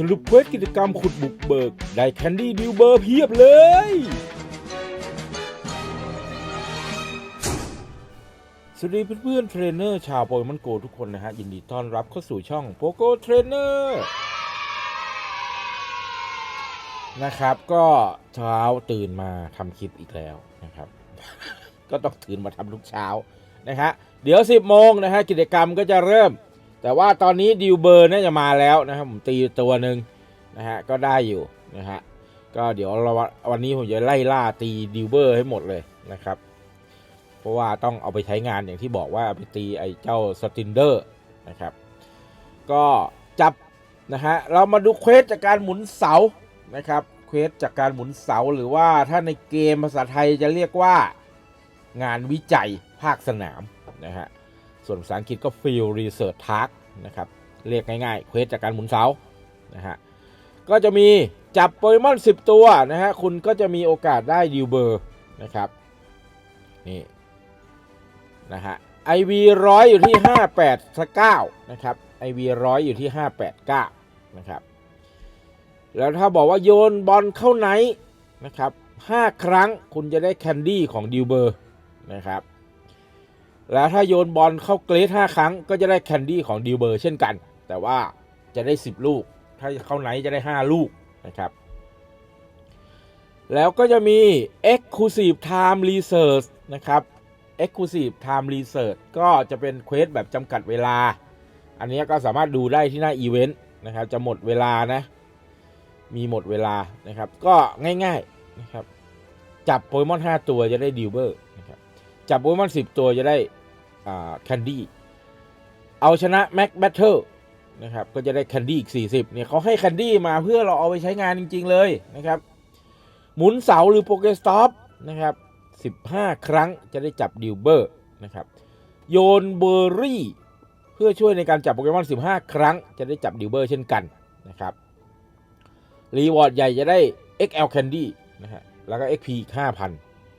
สรุปเควสกิจกรรมขุดบุกเบิก ได้แคนดี้ดิวเบอร์เพียบเลย สวัสดีเพื่อนๆเทรนเนอร์ชาวโปเกมอนโกทุกคนนะฮะ ยินดีต้อนรับเข้าสู่ช่องโปโกเทรนเนอร์นะครับ ก็เช้าตื่นมาทำคลิปอีกแล้วนะครับ ก็ต้องตื่นมาทำทุกเช้านะฮะเดี๋ยว 10โมงนะฮะกิจกรรมก็จะเริ่ม แต่ว่าตอนนี้ดิวเบอร์น่าจะมาแล้วนะครับผมตีตัวหนึ่งนะฮะก็ได้อยู่นะฮะก็เดี๋ยวเราวันนี้ผมจะไล่ล่าตีดิวเบอร์ให้หมดเลยนะครับ เพราะว่าต้องเอาไปใช้งานอย่างที่บอกว่าเอาไปตีไอ้เจ้าสตินเดอร์นะครับ ก็จับนะฮะเรามาดูเควสจากการหมุนเสานะครับเควสจากการหมุนเสาหรือว่าถ้าในเกมภาษาไทยจะเรียกว่างานวิจัยภาคสนามนะฮะ ส่วนภาษาอังกฤษก็ Field Research Task นะครับ เรียกง่ายๆเควสจากการหมุนเสานะฮะก็จะมีจับโปเกมอน 10 ตัวนะฮะคุณก็จะมีโอกาสได้ดิวเบอร์นะครับนี่นะฮะ IV ร้อยอยู่ที่ 58สก้านะครับ IV ร้อยอยู่ที่ 589นะครับแล้วถ้าบอกว่าโยนบอลเข้าไหนนะครับ5ครั้งคุณจะได้แคนดี้ของดิวเบอร์นะครับ แล้วถ้าโยนบอลเข้าเกรด5ครั้ง ก็จะได้แคนดี้ของดิวเบอร์เช่นกัน แต่ว่าจะได้ 10 ลูก ถ้าเข้าไหนจะได้ 5 ลูกนะครับ แล้วก็จะมี Exclusive Time Research นะครับ Exclusive Time Research ก็จะเป็นเควสแบบจำกัดเวลา อันนี้ก็สามารถดูได้ที่หน้าอีเวนต์นะครับ จะหมดเวลานะ มีหมดเวลานะครับ ก็ง่ายๆนะครับ จับโปเกมอน 5 ตัวจะได้ดิวเบอร์นะครับจับโปเกมอน 10 ตัวจะได้ แคนดี้เอาชนะแม็กแบทเทิลนะครับก็จะได้แคนดี้อีก 40เนี่ยเขาให้แคนดี้มาเพื่อเราเอาไปใช้งานจริง ๆ เลยนะครับหมุนเสาหรือโปเกสต็อปนะครับ15 ครั้งจะได้จับดิวเบอร์นะครับโยนเบอร์รี่เพื่อช่วยในการจับโปเกมอน 15 ครั้ง จะได้จับดิวเบอร์เช่นกันนะครับรีวอร์ดใหญ่จะได้ XL Candy นะฮะแล้วก็ XP อีก5,000น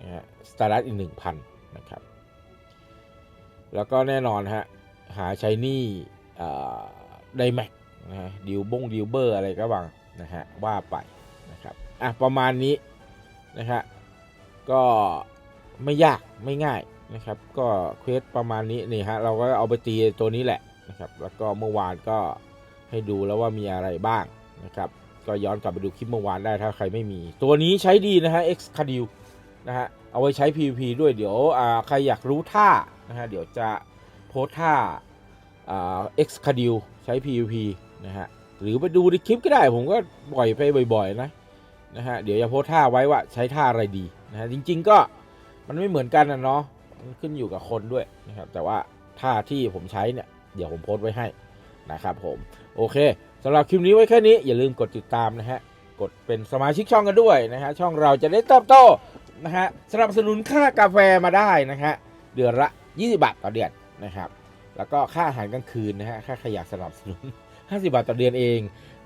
ะฮะสตาร์ทอีก 1,000 นะครับ แล้วก็แน่นอนฮะ หาใช้นี่ไดแม็กนะฮะดิวบงดิวเบอร์อะไรก็บางนะฮะว่าไปนะครับอะประมาณนี้นะฮะก็ไม่ยากไม่ง่ายนะครับ ก็เควสประมาณนี้นี่ฮะเราก็เอาไปตีตัวนี้แหละนะครับแล้วก็เมื่อวานก็ให้ดูแล้วว่ามีอะไรบ้างนะครับก็ย้อนกลับไปดูคลิปเมื่อวานได้ถ้าใครไม่มี ตัวนี้ใช้ดีนะฮะ X c a d i l นะฮะเอาไว้ใช้ PVP ด้วยเดี๋ยวใครอยากรู้ท่า นะฮะเดี๋ยวจะโพสท่าเอ่า X c a d i l ใช้ PVP นะฮะหรือไปดูในคลิปก็ได้ผมก็ปล่อยไปบ่อยๆนะนะฮะเดี๋ยวจะโพสท่าไว้ว่าใช้ท่าอะไรดีนะฮะจริง ๆก็มันไม่เหมือนกันนะเนาะมันขึ้นอยู่กับคนด้วยนะครับแต่ว่าท่าที่ผมใช้เนี่ยเดี๋ยวผมโพสไว้ให้นะครับผมโอเคสำหรับคลิปนี้ไว้แค่นี้อย่าลืมกดติดตามนะฮะกดเป็นสมาชิกช่องกันด้วยนะฮะช่องเราจะได้เติบโตนะฮะสนับสนุนค่ากาแฟมาได้นะฮะเดือนละ 20 บาทต่อเดือนนะครับ แล้วก็ค่าอาหารกลางคืนนะฮะค่าขยะสนับสนุน 50 บาทต่อเดือนเอง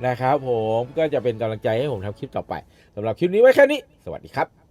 นะครับผมก็จะเป็นกำลังใจให้ผมทำคลิปต่อไปสำหรับคลิปนี้ไว้แค่นี้ สวัสดีครับ